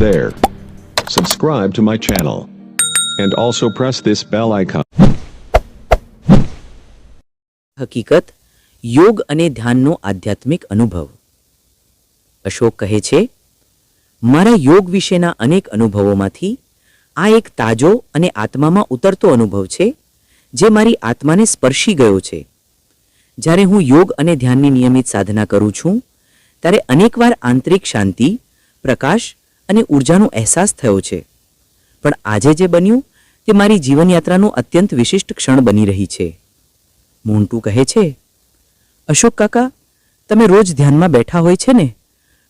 there. Subscribe to my channel. And also press this bell icon. હકીકત, યોગ અને ધ્યાનનો આધ્યાત્મિક અનુભવ અશોક કહે છે, મારા યોગ વિશેના અનેક અનુભવોમાંથી આ એક તાજો અને આત્મામાં ઉતરતો અનુભવ છે, જે મારી આત્માને સ્પર્શી ગયો છે જ્યારે હું યોગ અને ધ્યાનની નિયમિત સાધના કરું છું, ત્યારે અનેકવાર આંતરિક શાંતિ, પ્રકાશ અને ઉર્જાનો અહેસાસ થયો છે. પણ આજે જે બન્યું, તે મારી જીવનયાત્રાનું અત્યંત વિશિષ્ટ ક્ષણ બની રહી છે. મોન્ટુ કહે છે, અશોક કાકા, તમે રોજ ધ્યાનમાં બેઠા હોય છે ને?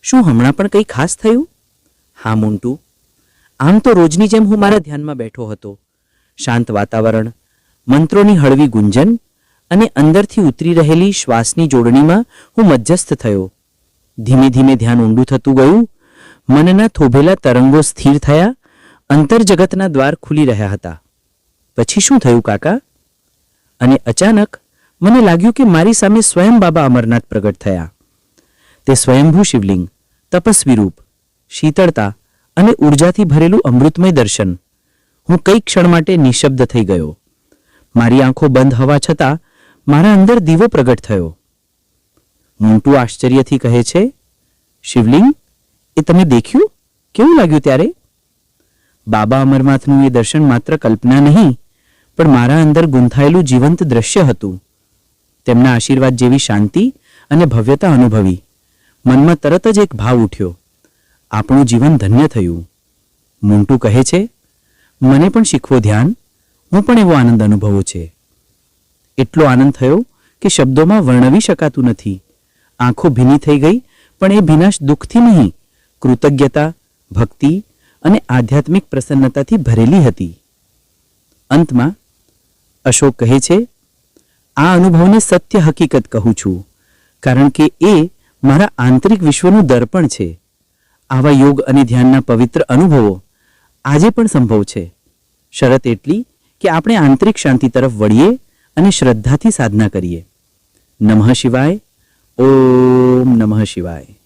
શું હમણાં પણ કંઈ ખાસ થયું? હા, મોન્ટુ. આમ તો રોજની જેમ હું મારા ધ્યાનમાં બેઠો હતો. શાંત વાતાવરણ, મંત્રોની હળવી ગુંજન અને અંદરથી ઉતરી રહેલી શ્વાસની જોડણીમાં હું મધ્યસ્થ થયો. ધીમે ધીમે ધ્યાન ઊંડું થતું ગયું મનના થોભેલા તરંગો સ્થિર થયા, અંતરજગતના દ્વાર ખુલી રહ્યા હતા. પછી શું થયું કાકા? અને અચાનક મને લાગ્યું કે મારી સામે સ્વયં બાબા અમરનાથ પ્રગટ થયા. તે સ્વયંભૂ શિવલિંગ તપસ્વી રૂપ શીતળતા અને ઉર્જાથી ભરેલું અમૃતમય દર્શન. હું કઈ ક્ષણ માટે નિશબ્દ થઈ ગયો. મારી આંખો બંધ હવા છતાં મારા અંદર દીવો પ્રગટ થયો. મોન્ટુ આશ્ચર્યથી કહે છે, શિવલિંગ એ તમે દેખ્યું? કેવું લાગ્યું ત્યારે? બાબા અમરનાથનું એ દર્શન માત્ર કલ્પના નહીં, પણ મારા અંદર ગૂંથાયેલું જીવંત દ્રશ્ય હતું. તેમના આશીર્વાદ જેવી શાંતિ અને ભવ્યતા અનુભવી. મનમાં તરત જ એક ભાવ ઉઠ્યો. આપણું જીવન ધન્ય થયું. મોન્ટુ કહે છે, મને પણ શીખવો ધ્યાન, હું પણ એવો આનંદ અનુભવો છે. એટલો આનંદ થયો કે શબ્દોમાં વર્ણવી શકાતું નથી. આંખો ભીની થઈ ગઈ, પણ એ ભીનાશ દુઃખથી નહીં કૃતજ્ઞતા, ભક્તિ અને આધ્યાત્મિક પ્રસન્નતાથી ભરેલી હતી. અંતમાં અશોક કહે છે, આ અનુભવને સત્ય હકીકત કહું છું, કારણ કે એ મારા આંતરિક વિશ્વનું દર્પણ છે. આવા યોગ અને ધ્યાનના પવિત્ર અનુભવો આજે પણ સંભવ છે. શરત એટલી કે આપણે આંતરિક શાંતિ તરફ વળીએ અને શ્રદ્ધાથી સાધના કરીએ. નમઃ શિવાય. ઓમ નમઃ શિવાય.